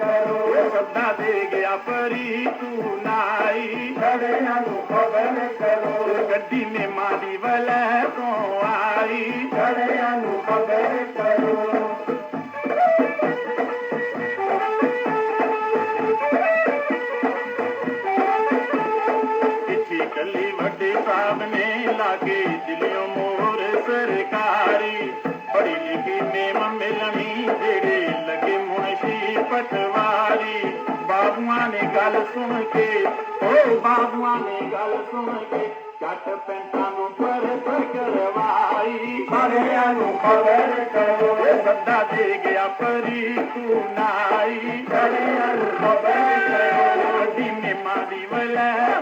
करो सदा दे गया परी तू नाई खबर करो गड्डी में मारी वल तो आई खबर करो गली वटे सामने लागे दिलियों मोर सरकारी पढ़ी लिखी में मिल पटवारी बाबुआ ने गल सुन के ओ बाबुआ ने गल सुन के चट पैंटा नु पर करवाई बड़िया नु खबर करो सदा दे गया परी तू नाई बड़िया नु खबर करो दी में मारी वलै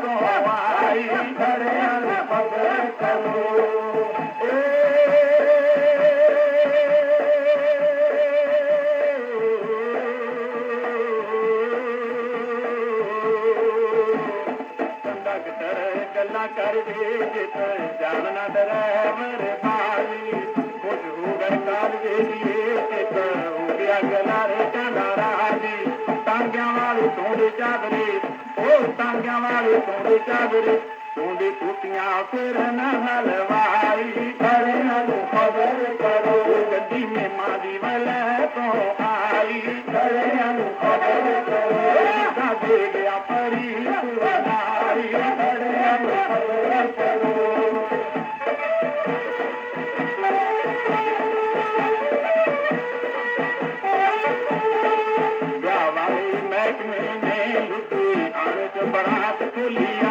चादरे वारी तूं चादरे तूं कुतियां میں نے مورتي اراج پراتھ کو لیا